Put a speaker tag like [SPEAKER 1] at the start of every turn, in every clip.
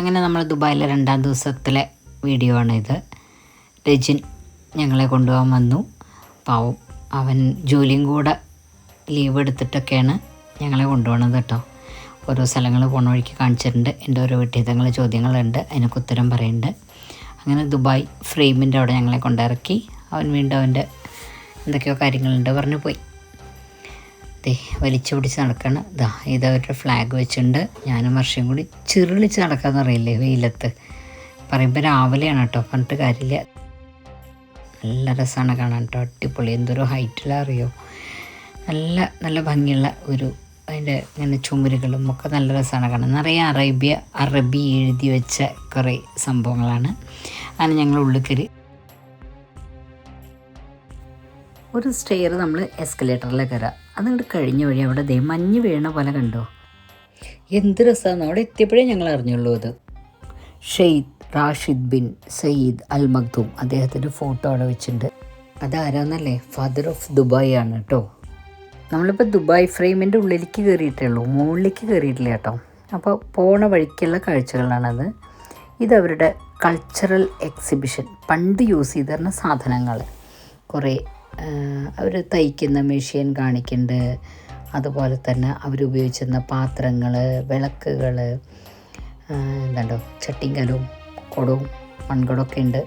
[SPEAKER 1] അങ്ങനെ നമ്മൾ ദുബായിലെ രണ്ടാം ദിവസത്തിലെ വീഡിയോ ആണ് ഇത് രജിൻ ഞങ്ങളെ കൊണ്ടുപോകാൻ വന്നു. പാവം അവൻ ജോലിയും കൂടെ ലീവ് എടുത്തിട്ടൊക്കെയാണ് ഞങ്ങളെ കൊണ്ടുപോകണത് കേട്ടോ ഓരോ സ്ഥലങ്ങൾ പോണ വഴിക്ക് കാണിച്ചിട്ടുണ്ട്. എന്റെ ഓരോ വിട്ടിതങ്ങൾ ചോദ്യങ്ങളുണ്ട്. അതിനൊക്കെ ഉത്തരം പറയുന്നുണ്ട് അങ്ങനെ ദുബായ് ഫ്രെയിമിന്റെ അവിടെ ഞങ്ങളെ കൊണ്ടിറക്കി. അവൻ വീണ്ടും അവന്റെ എന്തൊക്കെയോ കാര്യങ്ങളുണ്ട് പറഞ്ഞു പോയി. ദേ വലിച്ചു പിടിച്ച് നടക്കണം. ഇതാ ഇത് അവരുടെ ഫ്ലാഗ് വെച്ചിട്ടുണ്ട്. ഞാനും വർഷം കൂടി ചിറിളിച്ച് നടക്കാന്ന് അറിയില്ലേ വെയിലത്ത്. പറയുമ്പോൾ രാവിലെയാണ് കേട്ടോ പറഞ്ഞിട്ട് കാര്യമില്ല. നല്ല രസമാണ് കാണാൻ കേട്ടോ അടിപൊളി. എന്തൊരു ഹൈറ്റിലാണ് അറിയോ? നല്ല നല്ല ഭംഗിയുള്ള ഒരു അതിന്റെ ഇങ്ങനെ ചുമരുകളും ഒക്കെ നല്ല രസമാണ് കാണാൻ. നിറയെ അറേബ്യ അറബി എഴുതി വെച്ച കുറേ സംഭവങ്ങളാണ്. അങ്ങനെ ഞങ്ങൾ ഉള്ളിൽ കയറി. ഒരു സ്റ്റെയർ നമ്മൾ എസ്കലേറ്ററിൽ കയറാം അതുകൊണ്ട് കഴിഞ്ഞ വഴി അവിടെ ദേ മഞ്ഞ് വീണ പോലെ കണ്ടോ? എന്ത് രസമാണ് അവിടെ എത്തിയപ്പോഴേ ഞങ്ങൾ അറിഞ്ഞുള്ളൂ അത് Shahid Rashid bin Saeed Al Maktoum അദ്ദേഹത്തിന്റെ ഫോട്ടോ അവിടെ വെച്ചിട്ടുണ്ട്. അതാരാന്നല്ലേ? ഫാദർ ഓഫ് ദുബായ് ആണ് കേട്ടോ നമ്മളിപ്പോൾ ദുബായ് ഫ്രെയിമിന്റെ ഉള്ളിലേക്ക് കയറിയിട്ടേ ഉള്ളൂ. മുകളിലേക്ക് കയറിയിട്ടില്ല കേട്ടോ. അപ്പോൾ പോണ വഴിക്കുള്ള കാഴ്ചകളാണത്. ഇതവരുടെ കൾച്ചറൽ എക്സിബിഷൻ പണ്ട് യൂസ് ചെയ്തിരുന്ന സാധനങ്ങൾ. കുറേ അവർ തയ്ക്കുന്ന മെഷീൻ കാണിക്കുന്നുണ്ട് അതുപോലെ തന്നെ അവരുപയോഗിച്ചിരുന്ന പാത്രങ്ങൾ വിളക്കുകൾ എന്താണ്ടോ ചട്ടിയും കലവും കുടവും മൺകുടമൊക്കെ ഉണ്ട്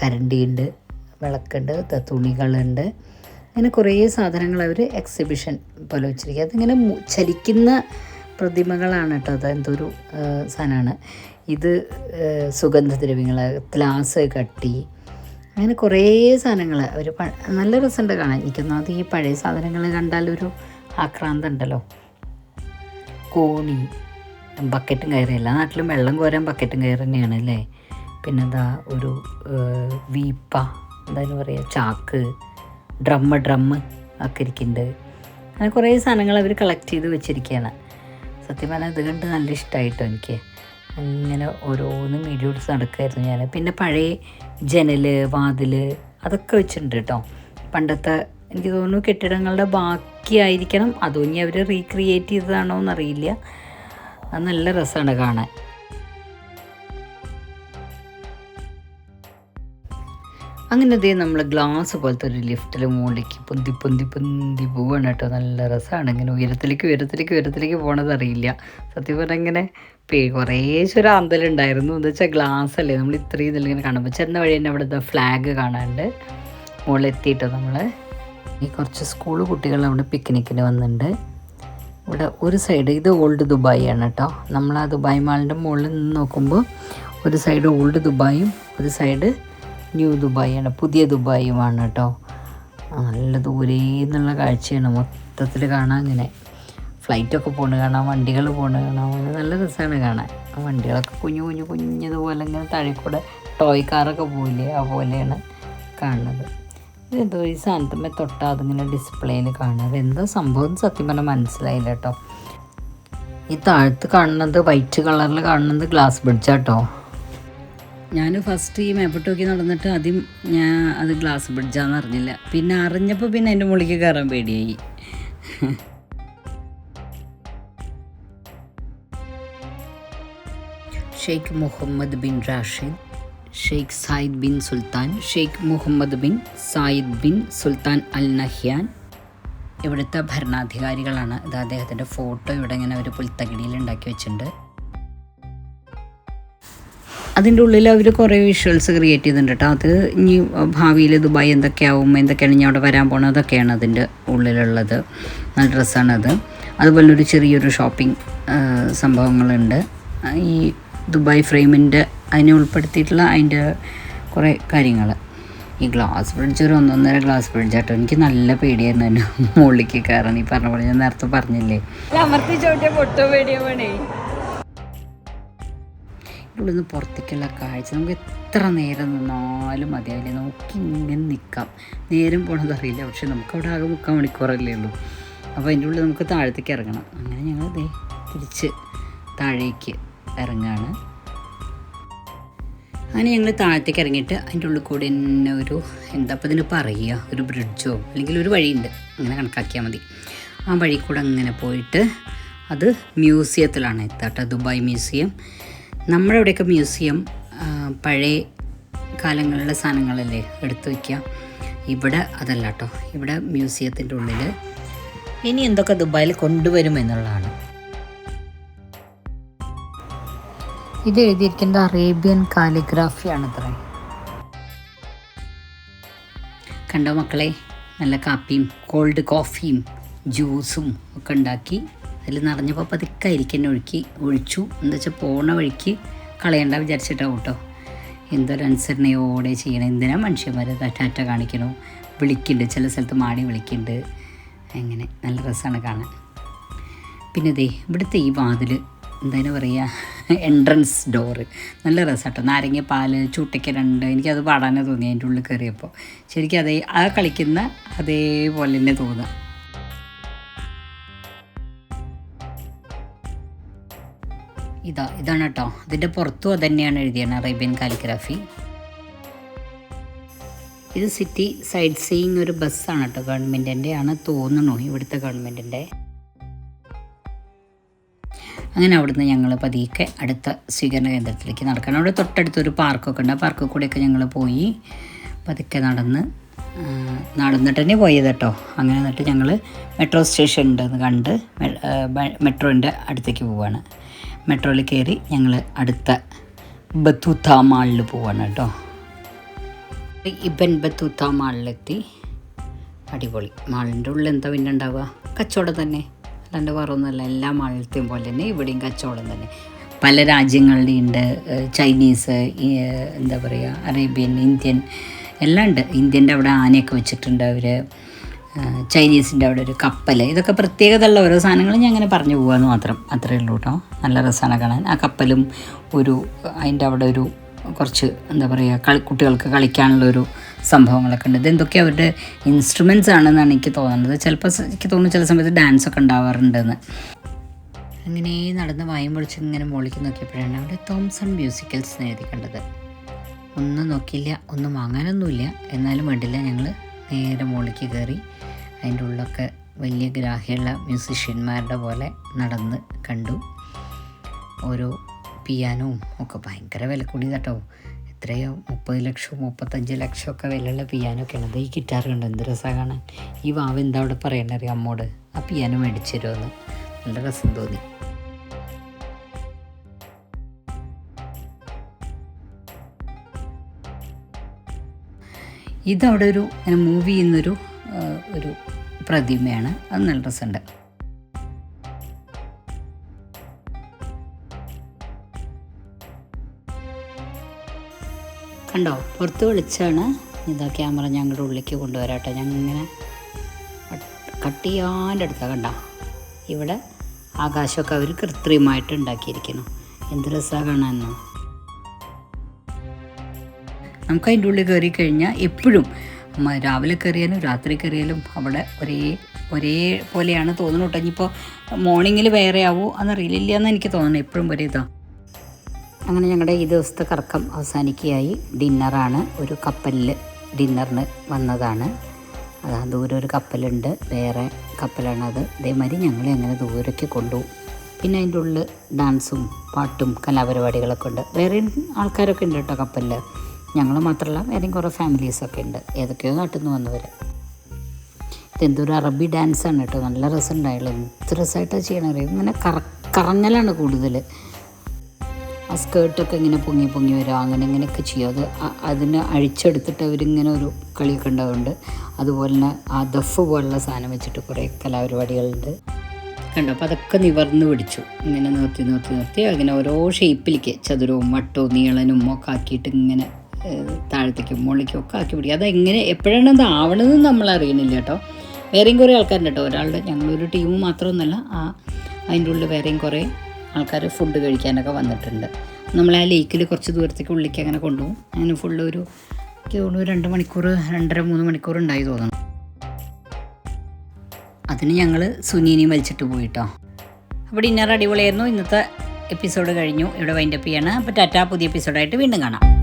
[SPEAKER 1] കരണ്ടിയുണ്ട് വിളക്കുണ്ട് തുണികളുണ്ട്. അങ്ങനെ കുറേ സാധനങ്ങൾ അവർ എക്സിബിഷൻ പോലെ വെച്ചിരിക്കുക അതിങ്ങനെ ചലിക്കുന്ന പ്രതിമകളാണ് കേട്ടോ അത്. എന്തൊരു സാധനമാണ് ഇത് സുഗന്ധദ്രവ്യങ്ങൾ ഗ്ലാസ് കട്ടി അങ്ങനെ കുറേ സാധനങ്ങൾ അവർ നല്ല രസമുണ്ട് കാണാൻ. എനിക്കൊന്നാമത് ഈ പഴയ സാധനങ്ങൾ ഒരു ആക്രാന്തം ഉണ്ടല്ലോ. കോണി ബക്കറ്റും കയറി എല്ലാ നാട്ടിലും വെള്ളം കോരാൻ ബക്കറ്റും കയറി തന്നെയാണ് അല്ലേ? പിന്നെന്താ ഒരു വീപ്പ എന്തായാലും പറയുക ചാക്ക് ഡ്രമ്മ് ഡ്രമ്മ് ഒക്കെ ഇരിക്കുന്നുണ്ട്. അങ്ങനെ കുറേ സാധനങ്ങൾ അവർ കളക്ട് ചെയ്ത് വെച്ചിരിക്കുകയാണ്. സത്യം പറഞ്ഞാൽ ഇത് കണ്ട് നല്ല ഇഷ്ടമായിട്ടോ എനിക്ക്. അങ്ങനെ ഓരോന്നും വീഡിയോ എടുത്ത് നടക്കുമായിരുന്നു ഞാൻ പിന്നെ പഴയ ജനൽ വാതിൽ അതൊക്കെ വെച്ചിട്ടുണ്ട് കേട്ടോ. പണ്ടത്തെ എനിക്ക് തോന്നുന്നു കെട്ടിടങ്ങളുടെ ബാക്കിയായിരിക്കണം. അതോ ഇനി അവർ റീക്രിയേറ്റ് ചെയ്തതാണോ എന്നറിയില്ല അത് നല്ല രസമാണ് കാണാൻ. അങ്ങനെ അതേ നമ്മൾ ഗ്ലാസ് പോലത്തെ ഒരു ലിഫ്റ്റിൽ മുകളിലേക്ക് പൊന്തി പൊന്തി പൊന്തി പോവാണ് കേട്ടോ. നല്ല രസമാണ് ഇങ്ങനെ ഉയരത്തിലേക്ക് ഉയരത്തിലേക്ക് ഉയരത്തിലേക്ക് പോണത് അറിയില്ല. സത്യം പറഞ്ഞാൽ ഇങ്ങനെ പേ കുറേശ്ശെ ഒരു ആന്തലുണ്ടായിരുന്നു. എന്ന് വെച്ചാൽ ഗ്ലാസ് അല്ലേ? നമ്മൾ ഇത്രയും ഇതിൽ ഇങ്ങനെ കാണുമ്പോൾ ചെന്ന വഴി തന്നെ അവിടുത്തെ ഫ്ലാഗ് കാണാണ്ട് മുകളിലെത്തിയിട്ടോ നമ്മൾ ഈ കുറച്ച് സ്കൂൾ കുട്ടികൾ അവിടെ പിക്നിക്കിന് വന്നിട്ടുണ്ട് ഇവിടെ ഒരു സൈഡ് ഇത് ഓൾഡ് ദുബായി ആണ് കേട്ടോ. നമ്മൾ ആ ദുബായ് മാളിന്റെ മുകളിൽ നിന്ന് നോക്കുമ്പോൾ ഒരു സൈഡ് ഓൾഡ് ദുബായും ഒരു സൈഡ് ന്യൂ ദുബായിയാണ് പുതിയ ദുബായുമാണ് കേട്ടോ. നല്ല ദൂരേ എന്നുള്ള കാഴ്ചയാണ് മൊത്തത്തിൽ കാണാൻ ഇങ്ങനെ. ഫ്ലൈറ്റൊക്കെ പോണ് കാണാം വണ്ടികൾ പോണ് കാണാം നല്ല രസമാണ് കാണാൻ. വണ്ടികളൊക്കെ കുഞ്ഞു കുഞ്ഞു കുഞ്ഞതുപോലെ ഇങ്ങനെ താഴെക്കൂടെ കൂടെ ടോയ് കാറൊക്കെ പോയില്ലേ അതുപോലെയാണ് പോലെയാണ് കാണുന്നത്. ഇതെന്തോ ഈ സാധനത്തുമ്മേ തൊട്ടാൽ അതിങ്ങനെ ഡിസ്പ്ലേയിൽ കാണുക അതെന്തോ സംഭവം സത്യം പറഞ്ഞാൽ മനസ്സിലായില്ല കേട്ടോ. ഈ താഴത്ത് കാണുന്നത് വൈറ്റ് കളറിൽ കാണുന്നത് ഗ്ലാസ് ബ്രിഡ്ജാട്ടോ ഞാൻ ഫസ്റ്റ് ഈ മേപ്പട്ടോക്കി നടന്നിട്ട് ആദ്യം ഞാൻ അത് ഗ്ലാസ് ബ്രിഡ്ജാന്ന് അറിഞ്ഞില്ല. പിന്നെ അറിഞ്ഞപ്പോൾ പിന്നെ എന്റെ മുകളിലേക്ക് കയറാൻ പേടിയായി. Sheikh Mohammed bin Rashid Sheikh Zayed bin Sultan Sheikh Mohammed bin Zayed bin Sultan Al Nahyan ഇവിടുത്തെ ഭരണാധികാരികളാണ് ഇത് അദ്ദേഹത്തിന്റെ ഫോട്ടോ ഇവിടെ ഇങ്ങനെ ഒരു പുൽത്തകിടിയിൽ ഉണ്ടാക്കി വെച്ചിട്ടുണ്ട്. അതിന്റെ ഉള്ളിൽ അവർ കുറേ വിഷ്വൽസ് ക്രിയേറ്റ് ചെയ്തിട്ടുണ്ട് കേട്ടോ അത് ഇനി ഭാവിയിൽ ദുബായ് എന്തൊക്കെയാവും എന്തൊക്കെയാണ് ഇനി അവിടെ വരാൻ പോകണം അതൊക്കെയാണ് അതിന്റെ ഉള്ളിലുള്ളത്. നല്ല അത്. അതുപോലെ ഒരു ചെറിയൊരു ഷോപ്പിംഗ് സംഭവങ്ങളുണ്ട്. ഈ ദുബായ് ഫ്രെയിമിന്റെ അതിനെ ഉൾപ്പെടുത്തിയിട്ടുള്ള അതിന്റെ കുറേ കാര്യങ്ങൾ. ഈ ഗ്ലാസ് ബ്രിഡ്ജ് ഒരു ഒന്നൊന്നര ഗ്ലാസ് ബ്രിഡ്ജ് ആട്ടോ. എനിക്ക് നല്ല പേടിയായിരുന്നു അതിന്റെ മുകളിലേക്ക് കയറാൻ. ഈ പറഞ്ഞ പോലെ ഞാൻ നേരത്തെ പറഞ്ഞില്ലേ?
[SPEAKER 2] അമർത്തി ചോട്ടിയ പൊട്ടോ പേടിയ പണേ
[SPEAKER 1] നിന്ന് പുറത്തേക്കുള്ള കാഴ്ച. നമുക്ക് എത്ര നേരം നിന്നാലും മതിയാവില്ല? നോക്കി ഇങ്ങനെ നിൽക്കാം നേരം പോണതറിയില്ല പക്ഷെ നമുക്ക് അവിടെ ആകെ മുക്കാൽ മണിക്കൂറല്ലേ ഉള്ളൂ. അപ്പോൾ അതിന്റെ ഉള്ളിൽ നമുക്ക് താഴത്തേക്ക് ഇറങ്ങണം. അങ്ങനെ ഞങ്ങൾ ദേ തിരിച്ച് താഴേക്ക് ഇറങ്ങാണ്. അങ്ങനെ ഞങ്ങൾ താഴത്തേക്ക് ഇറങ്ങിയിട്ട് അതിന്റെ ഉള്ളിൽ കൂടെ തന്നെ ഒരു എന്താ ഇതിന് പറയുക? ഒരു ബ്രിഡ്ജോ അല്ലെങ്കിൽ ഒരു വഴിയുണ്ട്. അങ്ങനെ കണക്കാക്കിയാൽ മതി. ആ വഴി കൂടെ അങ്ങനെ പോയിട്ട് അത് മ്യൂസിയത്തിലാണ് എത്താട്ടോ. Dubai museum. നമ്മുടെ ഇവിടെയൊക്കെ മ്യൂസിയം പഴയ കാലങ്ങളിലെ സാധനങ്ങളല്ലേ എടുത്തു വയ്ക്കുക ഇവിടെ അതല്ല കേട്ടോ ഇവിടെ മ്യൂസിയത്തിന്റെ ഉള്ളിൽ ഇനി എന്തൊക്കെ ദുബായിൽ കൊണ്ടുവരുമെന്നുള്ളതാണ് ഇത് എഴുതിയിരിക്കുന്നത് അറേബ്യൻ കാലിഗ്രാഫിയാണ് അത്ര കണ്ടോ മക്കളെ? നല്ല കാപ്പിയും കോൾഡ് കോഫിയും ജ്യൂസും ഒക്കെ ഉണ്ടാക്കി അതിൽ നിറഞ്ഞപ്പോൾ പതുക്കെ അരിക്കന്നെ ഒഴുക്കി ഒഴിച്ചു. എന്താ വെച്ചാൽ പോണ വഴിക്ക് കളയണ്ട വിചാരിച്ചിട്ടാവും കേട്ടോ എന്തൊരു അനുസരണയോടെ ചെയ്യണം എന്തിനാ മനുഷ്യന്മാർ ടാറ്റ കാണിക്കണോ? വിളിക്കുന്നുണ്ട് ചില സ്ഥലത്ത് മാടി വിളിക്കുന്നുണ്ട് അങ്ങനെ നല്ല രസമാണ് കാണാൻ. പിന്നെ ദേ ഇവിടുത്തെ ഈ വാതിൽ എന്താണ് പറയുക എൻട്രൻസ് ഡോറ്. നല്ല രസമാട്ടോ നാരങ്ങ പാൽ ചൂട്ടയ്ക്ക രണ്ട്. എനിക്കത് പാടാനേ തോന്നി അതിന്റെ ഉള്ളിൽ കയറിയപ്പോൾ ശരിക്കും അതേ ആ കളിക്കുന്ന അതേപോലെ തന്നെ തോന്നുക ഇതാ ഇതാണ് കേട്ടോ ഇതിന്റെ പുറത്തും അത് തന്നെയാണ് എഴുതിയാണ് അറേബ്യൻ കാലിഗ്രാഫി. ഇത് സിറ്റി സൈഡ് സീയിങ് ഒരു ബസ്സാണ് കേട്ടോ ഗവൺമെന്റിന്റെ ആണ് തോന്നുന്നു ഇവിടുത്തെ ഗവൺമെന്റിന്റെ അങ്ങനെ അവിടുന്ന് ഞങ്ങൾ പതിയെ അടുത്ത സ്വീകരണ കേന്ദ്രത്തിലേക്ക് നടക്കണം. അവിടെ തൊട്ടടുത്തൊരു പാർക്കൊക്കെ ഉണ്ട്. ആ പാർക്കിൽ കൂടെയൊക്കെ ഞങ്ങൾ പോയി പതുക്കെ നടന്ന് നടന്നിട്ട് തന്നെ പോയത് കേട്ടോ അങ്ങനെ എന്നിട്ട് ഞങ്ങൾ മെട്രോ സ്റ്റേഷൻ ഉണ്ടെന്ന് കണ്ട് മെട്രോന്റെ അടുത്തേക്ക് പോവാണ്. മെട്രോയിൽ കയറി ഞങ്ങൾ അടുത്ത ബത്തൂത്ത മാളിൽ പോവാണ് കേട്ടോ. ഇബൻ ബത്തൂത്ത മാളിലെത്തി. അടിപൊളി. മാളിന്റെ ഉള്ളിൽ എന്താ പിന്നെ ഉണ്ടാവുക? കച്ചവടം തന്നെ. അല്ലാണ്ട് വേറൊന്നുമല്ല എല്ലാ മാളിലത്തെയും പോലെ തന്നെ ഇവിടെയും കച്ചവടം തന്നെ. പല രാജ്യങ്ങളുടെയും ഉണ്ട് ചൈനീസ് എന്താ പറയുക അറേബ്യൻ ഇന്ത്യൻ എല്ലാം ഉണ്ട്. ഇന്ത്യന്റെ അവിടെ ആനയൊക്കെ വെച്ചിട്ടുണ്ട് അവർ ചൈനീസിന്റെ അവിടെ ഒരു കപ്പൽ ഇതൊക്കെ പ്രത്യേകതയുള്ള ഓരോ സാധനങ്ങൾ ഞാൻ അങ്ങനെ പറഞ്ഞു പോകാമെന്ന് മാത്രം. അത്രയേ ഉള്ളൂ കേട്ടോ നല്ല രസമാണ് കാണാൻ. ആ കപ്പലും ഒരു അതിന്റെ അവിടെ ഒരു കുറച്ച് എന്താ പറയുക കളി കുട്ടികൾക്ക് കളിക്കാനുള്ള ഒരു സംഭവങ്ങളൊക്കെ ഉണ്ട്. ഇതെന്തൊക്കെ അവരുടെ ഇൻസ്ട്രുമെന്റ്സ് ആണെന്നാണ് എനിക്ക് തോന്നുന്നത്. ചിലപ്പോൾ എനിക്ക് തോന്നുന്നു ചില സമയത്ത് ഡാൻസ് ഒക്കെ ഉണ്ടാവാറുണ്ടെന്ന്. അങ്ങനെ നടന്ന് വായും പൊളിച്ച് ഇങ്ങനെ മുകളിലേക്ക് നോക്കിയപ്പോഴാണ് അവിടെ തോംസൺ മ്യൂസിക്കൽസ് എഴുതി കണ്ടത്. ഒന്നും നോക്കിയില്ല ഒന്നും വാങ്ങാനൊന്നുമില്ല. എന്നാലും വേണ്ടില്ല ഞങ്ങൾ നേരെ മുകളിലേക്ക് കയറി അതിന്റെ ഉള്ളൊക്കെ വലിയ ഗ്രാഹ്യമുള്ള മ്യൂസിഷ്യന്മാരുടെ പോലെ നടന്ന് കണ്ടു. ഓരോ പിയാനോവും ഒക്കെ ഭയങ്കര വില കൂടി കേട്ടോ എത്രയോ മുപ്പത് ലക്ഷവും മുപ്പത്തഞ്ച് ലക്ഷവും ഒക്കെ വിലയുള്ള പിയാനോ ഒക്കെ ഈ ഗിറ്റാർ കണ്ടോ എന്ത് രസമാണ് കാണാൻ. ഈ വാവ് എന്താ അവിടെ പറയണറിയാം അമ്മോട്? ആ പിയാനോ മേടിച്ചു തരുമെന്ന്. നല്ല രസം തോന്നി. ഇതവിടെ ഒരു മൂവി ചെയ്യുന്നൊരു ഒരു പ്രതിമയാണ്. അത് നല്ല രസമുണ്ട്. കണ്ടോ? പുറത്ത് വിളിച്ചാണ് ഇതാ ക്യാമറ ഞങ്ങളുടെ ഉള്ളിലേക്ക് കൊണ്ടുവരാട്ടെ. ഞങ്ങൾ ഇങ്ങനെ കട്ട് ചെയ്യാന്റെ അടുത്താണ് കണ്ട? ഇവിടെ ആകാശമൊക്കെ അവർ കൃത്രിമമായിട്ട് ഉണ്ടാക്കിയിരിക്കുന്നു. എന്ത് രസമാണ് കാണാമെന്നോ നമുക്ക് അതിന്റെ ഉള്ളിൽ കയറി കഴിഞ്ഞാൽ എപ്പോഴും രാവിലെ കയറിയാലും രാത്രി കയറിയാലും അവിടെ ഒരേ ഒരേ പോലെയാണ് തോന്നുന്നു കേട്ടോ. ഇനിയിപ്പോൾ മോർണിംഗിൽ വേറെ ആവോ എന്നറിയില്ല. എന്ന് എനിക്ക് തോന്നുന്നു എപ്പോഴും ഒരേ ഇതാ. അങ്ങനെ ഞങ്ങളുടെ ഈ ദിവസത്തെ കറക്കം അവസാനിക്കുകയായി. ഡിന്നറാണ്. ഒരു കപ്പലിൽ ഡിന്നറിന് വന്നതാണ്. അതാ ദൂരെ ഒരു കപ്പലുണ്ട്. വേറെ കപ്പലാണത് അതേമാതിരി ഞങ്ങളെ അങ്ങനെ ദൂരേക്ക് കൊണ്ടുപോകും പിന്നെ അതിന്റെ ഉള്ളിൽ ഡാൻസും പാട്ടും കലാപരിപാടികളൊക്കെ ഉണ്ട്. വേറെയും ആൾക്കാരൊക്കെ ഉണ്ട് കേട്ടോ കപ്പലിൽ ഞങ്ങൾ മാത്രമല്ല വേറെയും കുറേ ഫാമിലീസൊക്കെ ഉണ്ട്. ഏതൊക്കെയോ നാട്ടിൽ നിന്ന് വന്നവർ ഇതെന്തൊരു അറബി ഡാൻസാണ് കേട്ടോ. നല്ല രസം ഉണ്ടായുള്ളൂ എന്ത് രസമായിട്ടാണ് ചെയ്യണത്? ഇങ്ങനെ കറ കറങ്ങലാണ് കൂടുതൽ ആ സ്കേർട്ടൊക്കെ ഇങ്ങനെ പൊങ്ങി പൊങ്ങി വരും. അങ്ങനെ ഇങ്ങനെയൊക്കെ ചെയ്യും. അത് അതിനെ അഴിച്ചെടുത്തിട്ട് അവരിങ്ങനെ ഒരു കളിയൊക്കെ ഉണ്ടാവുന്നുണ്ട്. അതുപോലെ തന്നെ ആ ദഫ് പോലുള്ള സാധനം വെച്ചിട്ട് കുറേ കലാപരിപാടികളുണ്ട്. കണ്ടു? അപ്പോൾ അതൊക്കെ നിവർന്ന് പിടിച്ചു. ഇങ്ങനെ നിർത്തി നിർത്തി നിർത്തി. അങ്ങനെ ഓരോ ഷേപ്പിലേക്ക് ചതുരവും വട്ടവും നീളനും ഒക്കെ ആക്കിയിട്ട് ഇങ്ങനെ താഴത്തേക്കും മുകളിലേക്കും ഒക്കെ ആക്കി പിടിക്കുക അതെങ്ങനെ എപ്പോഴാണ് അത് ആവണതെന്ന് നമ്മൾ അറിയണില്ല കേട്ടോ. വേറെയും കുറേ ആൾക്കാരുണ്ട് കേട്ടോ. ഒരാളുടെ ഞങ്ങളൊരു ടീം മാത്രമൊന്നുമല്ല ആ അതിന്റെ ഉള്ളിൽ വേറെയും കുറേ ആൾക്കാർ ഫുഡ് കഴിക്കാനൊക്കെ വന്നിട്ടുണ്ട്. നമ്മൾ ആ ലേക്കിൽ കുറച്ച് ദൂരത്തേക്ക് ഉള്ളിലേക്ക് അങ്ങനെ കൊണ്ടുപോകും. അങ്ങനെ ഫുള്ള് ഒരു എനിക്ക് തോന്നുന്നു രണ്ട് മണിക്കൂർ രണ്ടര മൂന്ന് മണിക്കൂർ ഉണ്ടായി തോന്നുന്നു അതിന് ഞങ്ങൾ സുനീനെയും വലിച്ചിട്ട് പോയിട്ടോ അപ്പോൾ ഡിന്നർ അടിപൊളിയായിരുന്നു. ഇന്നത്തെ എപ്പിസോഡ് കഴിഞ്ഞു. ഇവിടെ വൈൻഡപ്പ് ചെയ്യാണ്. അപ്പോൾ ടാറ്റ പുതിയ എപ്പിസോഡായിട്ട് വീണ്ടും കാണാം.